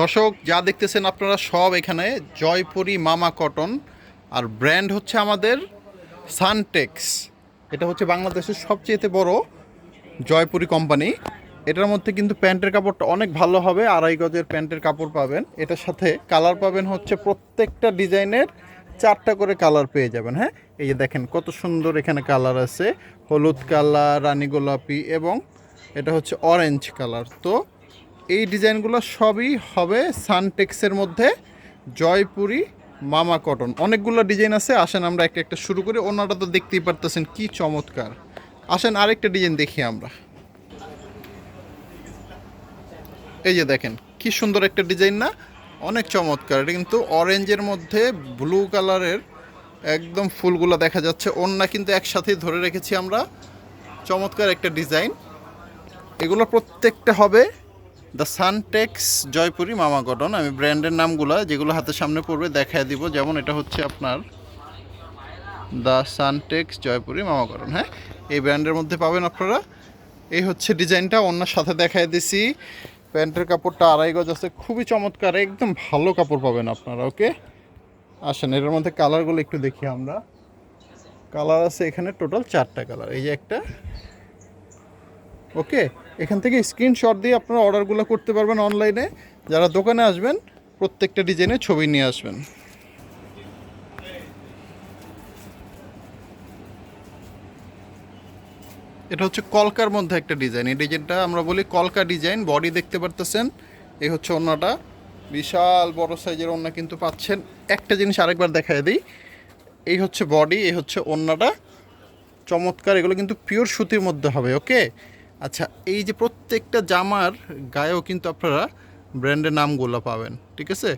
দর্শক, যা দেখতেছেন আপনারা সব এখানে, জয়পুরি মামা কটন। আর ব্র্যান্ড হচ্ছে আমাদের সানটেক্স। এটা হচ্ছে বাংলাদেশের সবচেয়ে বড় জয়পুরি কোম্পানি। এটার মধ্যে কিন্তু প্যান্টের কাপড়টা অনেক ভালো হবে, আড়াই গজের প্যান্টের কাপড় পাবেন। এটার সাথে কালার পাবেন হচ্ছে প্রত্যেকটা ডিজাইনের চারটা করে কালার পেয়ে যাবেন হ্যাঁ? এই যে দেখেন কত সুন্দর এখানে কালার আছে, হলুদ কালার, রানী গোলাপি এবং এটা হচ্ছে অরেঞ্জ কালার। তো এই ডিজাইনগুলো সবই হবে সানটেক্সের মধ্যে জয়পুরি মামা কটন। অনেকগুলো ডিজাইন আছে, আসেন আমরা একটা একটা শুরু করি। ওনারা তো দেখতেই পারতেছেন কি চমৎকার। আসেন আরেকটা ডিজাইন দেখি আমরা। এই যে দেখেন, কি সুন্দর একটা ডিজাইন না? অনেক চমৎকার। এটা কিন্তু অরেঞ্জের মধ্যে ব্লু কালারের একদম ফুলগুলো দেখা যাচ্ছে। ওন্না কিন্তু একসাথেই ধরে রেখেছি আমরা। চমৎকার একটা ডিজাইন। এগুলো প্রত্যেকটা হবে দ্য সানটেক্স জয়পুরি মামা কটন আমি ব্র্যান্ডের নামগুলো যেগুলো হাতের সামনে পড়বে দেখায় দিব। যেমন এটা হচ্ছে আপনার দ্য সানটেক্স জয়পুরি মামা কটন হ্যাঁ? এই ব্র্যান্ডের মধ্যে পাবেন আপনারা। এই হচ্ছে ডিজাইনটা, অন্যের সাথে দেখায় দিছি। প্যান্টের কাপড়টা আড়াই গজ আছে, খুবই চমৎকার, একদম ভালো কাপড় পাবেন আপনারা, ওকে? আসেন এর মধ্যে কালারগুলো একটু দেখি আমরা। কালার আছে এখানে টোটাল চারটা কালার এই যে একটা ওকে, এখান থেকে স্ক্রিনশট দিয়ে আপনারা অর্ডারগুলো করতে পারবেন অনলাইনে যারা দোকানে আসবেন, প্রত্যেকটা ডিজাইনের ছবি নিয়ে আসবেন। এটা হচ্ছে কলকার মধ্যে একটা ডিজাইন এই ডিজাইনটা আমরা বলি কলকা ডিজাইন বডি দেখতে পারতেছেন। এই হচ্ছে অন্যটা বিশাল বড় সাইজের ওন্না কিন্তু পাচ্ছেন। একটা জিনিস আরেকবার দেখায় দিই। এই হচ্ছে বডি এই হচ্ছে ওন্নাটা। চমৎকার। এগুলো কিন্তু পিওর সুতির মধ্যে হবে, ওকে? আচ্ছা এই যে প্রত্যেকটা জামার গায়েও কিন্তু আপনারা ব্র্যান্ডের নামগুলো পাবেন, ঠিক আছে?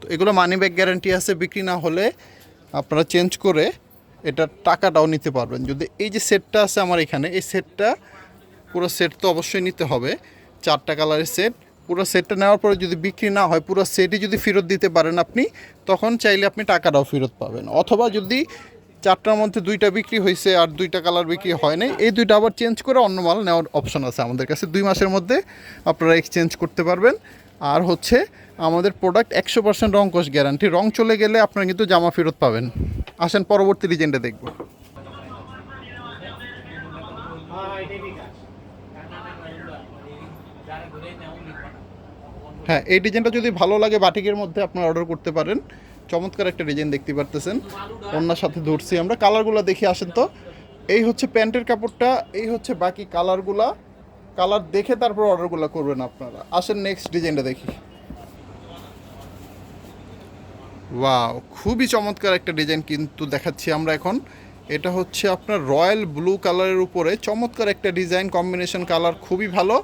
তো এগুলো মানি ব্যাগ গ্যারান্টি আছে, বিক্রি না হলে আপনারা চেঞ্জ করে এটা টাকাটাও নিতে পারবেন। যদি এই যে সেটটা আছে আমার এখানে, এই সেটটা পুরো সেট তো অবশ্যই নিতে হবে। চারটা কালারের সেট পুরো সেটটা নেওয়ার পরে যদি বিক্রি না হয়, পুরো সেটই যদি ফেরত দিতে পারেন আপনি, তখন চাইলে আপনি টাকাটাও ফেরত পাবেন। অথবা যদি চারটার মধ্যে দুইটা বিক্রি হয়েছে আর দুইটা কালার বিক্রি হয় নাই। এই দুইটা আবার চেঞ্জ করে অন্য মাল নেওয়ার অপশন আছে আমাদের কাছে। দুই মাসের মধ্যে আপনারা এক্সচেঞ্জ করতে পারবেন। আর হচ্ছে আমাদের প্রোডাক্ট একশো পার্সেন্ট রং কোষ গ্যারান্টি রং চলে গেলে আপনারা কিন্তু জামা ফেরত পাবেন। আসেন পরবর্তী ডিজাইনটা দেখব। হ্যাঁ এই ডিজাইনটা যদি ভালো লাগে বাটিকের মধ্যে আপনারা অর্ডার করতে পারেন। চমৎকার একটা ডিজাইন দেখতে পারতেছেন। অন্যার সাথে ধরছি আমরা। কালারগুলো দেখে আসেন তো। এই হচ্ছে প্যান্টের কাপড়টা, এই হচ্ছে বাকি কালারগুলা। কালার দেখে তারপর অর্ডারগুলো করবেন আপনারা। আসেন নেক্সট ডিজাইনটা দেখি। ওয়াও খুবই চমৎকার একটা ডিজাইন কিন্তু দেখাচ্ছি আমরা এখন। এটা হচ্ছে আপনার রয়্যাল ব্লু কালারের উপরে। চমৎকার একটা ডিজাইন, কম্বিনেশন কালার খুবই ভালো।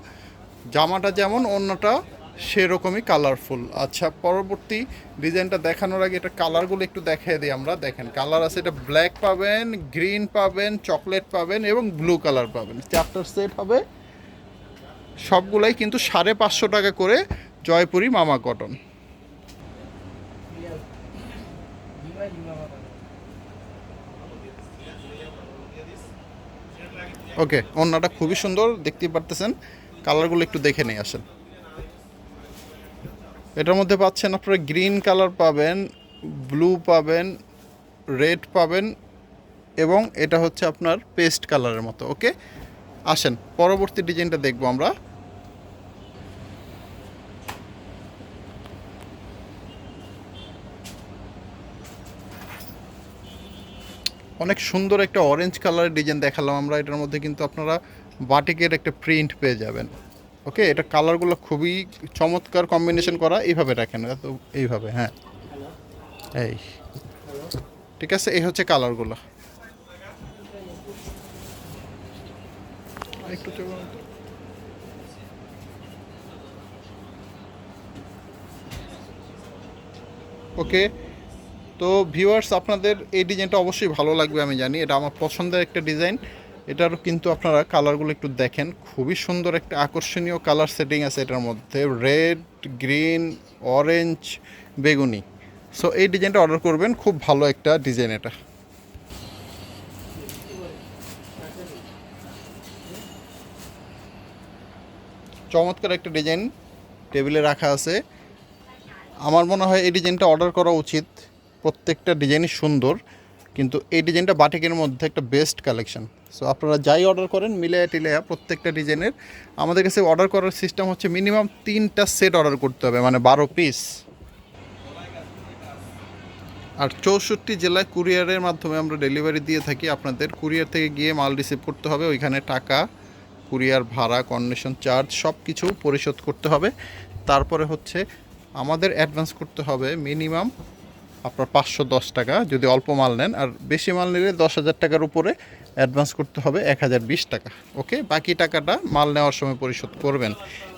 জামাটা যেমন অন্যটা সেরকমই কালারফুল আচ্ছা পরবর্তী ডিজাইনটা দেখানোর আগে এটা কালারগুলো একটু দেখাই দিই আমরা। দেখেন কালার আছে, এটা ব্ল্যাক পাবেন গ্রিন পাবেন চকলেট পাবেন এবং ব্লু কালার পাবেন। চারটার সেট হবে। সবগুলাই কিন্তু সাড়ে পাঁচশো টাকা করে জয়পুরি মামা কটন। ওকে অন্যটা খুবই সুন্দর দেখতে পারতেছেন। কালারগুলো একটু দেখে নিয়ে আসেন। এটার মধ্যে পাচ্ছেন আপনারা গ্রিন কালার পাবেন, ব্লু পাবেন, রেড পাবেন এবং এটা হচ্ছে আপনার পেস্ট কালারের মতো, ওকে? আসেন, পরবর্তী ডিজাইনটা দেখব আমরা। অনেক সুন্দর একটা অরেঞ্জ কালারের ডিজাইন দেখালাম আমরা, এটার মধ্যে কিন্তু আপনারা বাটিকের একটা প্রিন্ট পেয়ে যাবেন। ওকে, এটা কালারগুলো খুবই চমৎকার কম্বিনেশন করা, এইভাবে রাখেন তো এইভাবে হ্যাঁ। এই, ঠিক আছে, এই হচ্ছে কালারগুলো। ওকে, তো ভিউয়ার্স আপনাদের এই ডিজাইনটা অবশ্যই ভালো লাগবে, আমি জানি, এটা আমার পছন্দের একটা ডিজাইন। এটার কিন্তু আপনারা কালারগুলো একটু দেখেন। খুবই সুন্দর একটা আকর্ষণীয় কালার সেটিং আছে এটার মধ্যে। রেড গ্রিন অরেঞ্জ বেগুনি। সো এই ডিজাইনটা অর্ডার করবেন। খুব ভালো একটা ডিজাইন এটা। চমৎকার একটা ডিজাইন টেবিলে রাখা আছে। আমার মনে হয় এই ডিজাইনটা অর্ডার করা উচিত। প্রত্যেকটা ডিজাইনই সুন্দর। কিন্তু এই ডিজাইনটা বাটিকের মধ্যে একটা বেস্ট কালেকশন সো আপনারা যাই অর্ডার করেন মিলে টিলে প্রত্যেকটা ডিজাইনের। আমাদের কাছে অর্ডার করার সিস্টেম হচ্ছে মিনিমাম তিনটা সেট অর্ডার করতে হবে মানে বারো পিস আর চৌষট্টি জেলায় কুরিয়ারের মাধ্যমে আমরা ডেলিভারি দিয়ে থাকি আপনাদের। কুরিয়ার থেকে গিয়ে মাল রিসিভ করতে হবে, ওইখানে টাকা, কুরিয়ার ভাড়া কন্ডিশন চার্জ সব কিছু পরিশোধ করতে হবে। তারপরে হচ্ছে আমাদের অ্যাডভান্স করতে হবে মিনিমাম আপনার পাঁচশো দশ টাকা যদি অল্প মাল নেন, আর বেশি মাল নিলে দশ হাজার টাকার উপরে অ্যাডভান্স করতে হবে এক হাজার বিশ টাকা ওকে বাকি টাকাটা মাল নেওয়ার সময় পরিশোধ করবেন।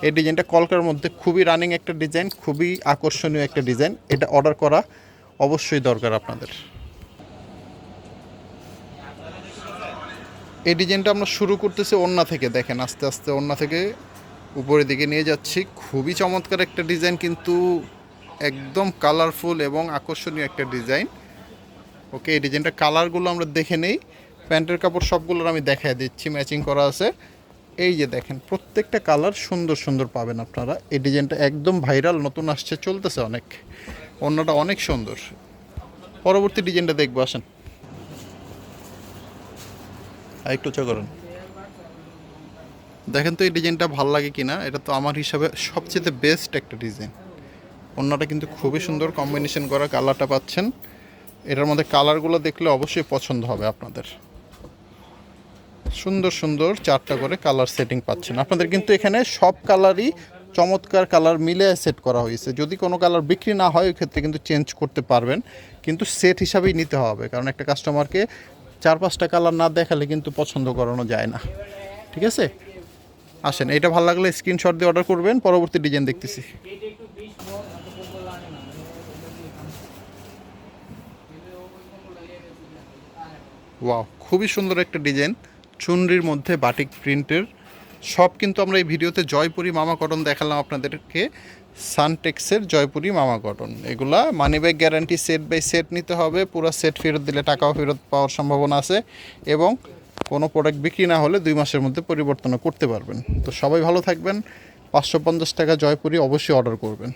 এই ডিজাইনটা কলকার মধ্যে খুবই রানিং একটা ডিজাইন, খুবই আকর্ষণীয় একটা ডিজাইন। এটা অর্ডার করা অবশ্যই দরকার আপনাদের। এই ডিজাইনটা আমরা শুরু করতেছি ওন্না থেকে, দেখেন আস্তে আস্তে ওন্না থেকে উপরের দিকে নিয়ে যাচ্ছি। খুবই চমৎকার একটা ডিজাইন, কিন্তু একদম কালারফুল এবং আকর্ষণীয় একটা ডিজাইন ওকে এই ডিজাইনটা কালারগুলো আমরা দেখে নেই। প্যান্টের কাপড় সবগুলোর আমি দেখাই দিচ্ছি ম্যাচিং করা আছে। এই যে দেখেন, প্রত্যেকটা কালার সুন্দর সুন্দর পাবেন আপনারা। এই ডিজাইনটা একদম ভাইরাল নতুন আসছে, চলতেছে অনেক। অন্যটা অনেক সুন্দর। পরবর্তী ডিজাইনটা দেখব, আসেন। আর একটু চা করেন। দেখেন তো এই ডিজাইনটা ভালো লাগে কিনা? এটা তো আমার হিসাবে সবচেয়ে বেস্ট একটা ডিজাইন অন্যটা কিন্তু খুবই সুন্দর কম্বিনেশন করা কালারটা পাচ্ছেন। এটার মধ্যে কালারগুলো দেখলে অবশ্যই পছন্দ হবে আপনাদের। সুন্দর সুন্দর চারটা করে কালার সেটিং পাচ্ছেন। আপনাদের কিন্তু এখানে সব কালারই চমৎকার কালার মিলে সেট করা হয়েছে। যদি কোনো কালার বিক্রি না হয় ওই ক্ষেত্রে কিন্তু চেঞ্জ করতে পারবেন। কিন্তু সেট হিসাবেই নিতে হবে। কারণ একটা কাস্টমারকে চার, পাঁচটা কালার না দেখালে কিন্তু পছন্দ করানো যায় না। ঠিক আছে? আসেন এটা ভালো লাগলে স্ক্রিনশট দিয়ে অর্ডার করবেন। পরবর্তী ডিজাইন দেখতেছি। ওয়াও খুবই সুন্দর একটা ডিজাইন। চুনরির মধ্যে বাটিক প্রিন্টের সব কিন্তু আমরা এই ভিডিওতে জয়পুরি মামা কটন দেখালাম আপনাদেরকে। সানটেক্সের জয়পুরি মামা কটন। এগুলা money back guarantee set by set নিতে হবে। পুরো সেট ফেরত দিলে টাকাও ফেরত পাওয়ার সম্ভাবনা আছে এবং কোনো প্রোডাক্ট বিক্রি না হলে দুই মাসের মধ্যে পরিবর্তনও করতে পারবেন। তো সবাই ভালো থাকবেন। পাঁচশো পঞ্চাশ টাকা জয়পুরি অবশ্যই অর্ডার করবেন।